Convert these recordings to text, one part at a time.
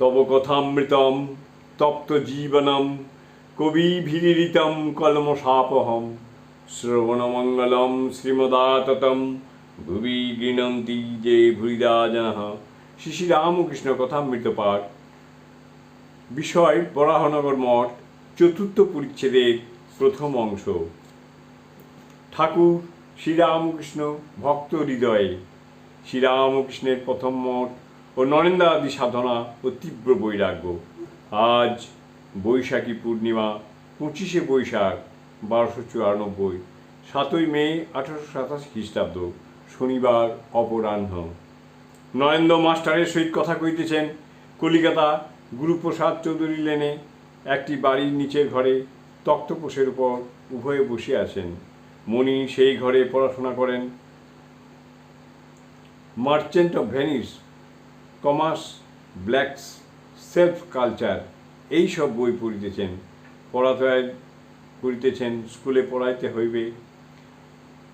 তব কথামৃতম তপ্ত জীবনম কবিভিরিতম কলমশাপহম শ্রবণমঙ্গলম শ্রীমদাততম ভুবি গৃণন্তি যে ভুরিদা জনঃ শ্রী শ্রী রামকৃষ্ণ কথামৃত পাঠ বিষয় বরাহনগর মঠ, চতুর্থ পরিচ্ছেদের প্রথম অংশ। ঠাকুর শ্রীরামকৃষ্ণ ভক্ত হৃদয়ে। শ্রীরামকৃষ্ণের প্রথম মঠ ও নরেন্দ্রাদি সাধনা ও তীব্র বৈরাগ্য। আজ বৈশাখী পূর্ণিমা, পঁচিশে বৈশাখ, বারোশো চুরানব্বই সাতই মে, আঠারোশো সাতাশ খ্রিস্টাব্দ, শনিবার, অপরাহ্ন। নরেন্দ্র মাস্টারের সহিত কথা কইতেছেন, কলিকাতা গুরুপ্রসাদ চৌধুরী লেনে একটি বাড়ির নিচের ঘরে তক্তপোষের উপর উভয়ে বসে আছেন। মণি সেই ঘরে পড়াশোনা করেন। Merchant of Venice commerce, blacks self culture এই সব বই পড়িতেছেন পড়াতে করিতেছেন, স্কুলে পড়াইতে হইবে।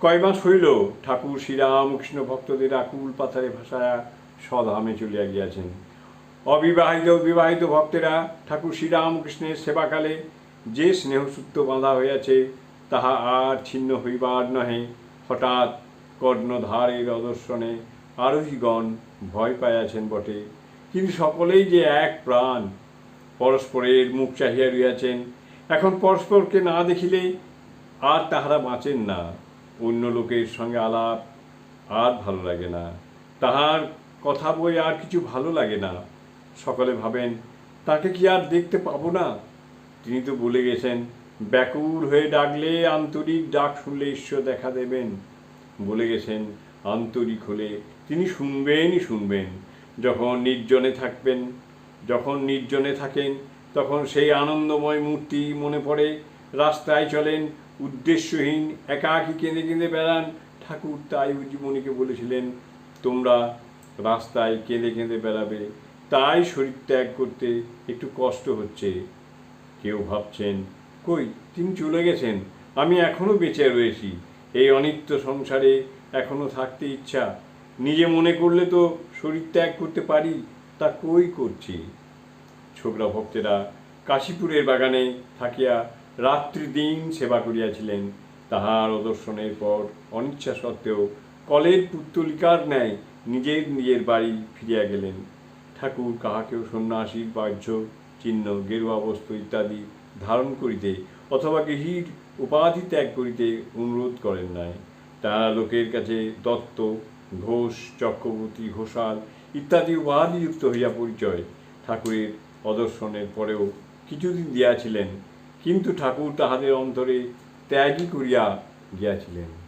কয় মাস হইল, ঠাকুর শ্রীরামকৃষ্ণ ভক্তদের আকুল পাথারে ভাষায় স্বধামে চলিয়া গিয়াছেন। অবিবাহিত, বিবাহিত ভক্তেরা ঠাকুর শ্রীরামকৃষ্ণের সেবাকালে যে স্নেহসূত্র বাঁধা হইয়াছে, তাহা আর ছিন্ন হইবার নহে। হঠাৎ কর্ণধারের অদর্শনে আরোহীগণ ভয় পাইয়াছেন বটে। কিন্তু সকলেই যে এক প্রাণ, পরস্পরের মুখ চাহিয়া রইয়াছেন এখন পরস্পরকে না দেখিলে আর তাহারা বাঁচেন না। অন্য লোকের সঙ্গে আলাপ আর ভালো লাগে না। তাহার কথা বই আর কিছু ভালো লাগে না। সকলে ভাবেন, তাকে কি আর দেখতে পাবো না? তিনি তো বলে গেছেন, ব্যাকুল হয়ে ডাকলে আন্তরিক ডাক শুনলে ঈশ্বর দেখা দেবেন। বলে গেছেন, আন্তরিক হলে তিনি শুনবেনই শুনবেন। যখন নির্জনে থাকবেন, যখন নির্জনে থাকেন, তখন সেই আনন্দময় মূর্তি মনে পড়ে, রাস্তায় চলেন, উদ্দেশ্যহীন, একাকী কেঁদে কেঁদে বেড়ান। ঠাকুর তাই উজ্জীবনীকে বলেছিলেন, তোমরা রাস্তায় কেঁদে কেঁদে বেড়াবে, তাই শরীর ত্যাগ করতে একটু কষ্ট হচ্ছে। কেউ ভাবছেন, কই, তিনি চলে গেছেন, আমি এখনও বেঁচে রয়েছি, এই অনিত্য সংসারে এখনও থাকতে ইচ্ছা। নিজে মনে করলে তো শরীর ত্যাগ করতে পারি, তা কই করছি? ছোকরা ভক্তেরা, কাশীপুরের বাগানে থাকিয়া রাত্রি দিন সেবা করিয়াছিলেন। তাহার অদর্শনের পর অনিচ্ছা সত্ত্বেও কলের পুত্তলিকার ন্যায় নিজের নিজের বাড়ি ফিরিয়া গেলেন। ঠাকুর কাহাকেও সন্ন্যাসীর বাহ্য, চিহ্ন, গেরুয়া বস্তু ইত্যাদি ধারণ করিতে অথবা গৃহীর উপাধি ত্যাগ করিতে অনুরোধ করেন নাই। তারা লোকের কাছে দত্ত ঘোষ, চক্রবর্তী, ঘোষাল ইত্যাদি উপাধিযুক্ত হইয়া পরিচয়। ঠাকুরের প্রদর্শনের পরেও কিছুদিন দিয়াছিলেন, কিন্তু ঠাকুর তাহাদের অন্তরে ত্যাগই করিয়া গিয়াছিলেন।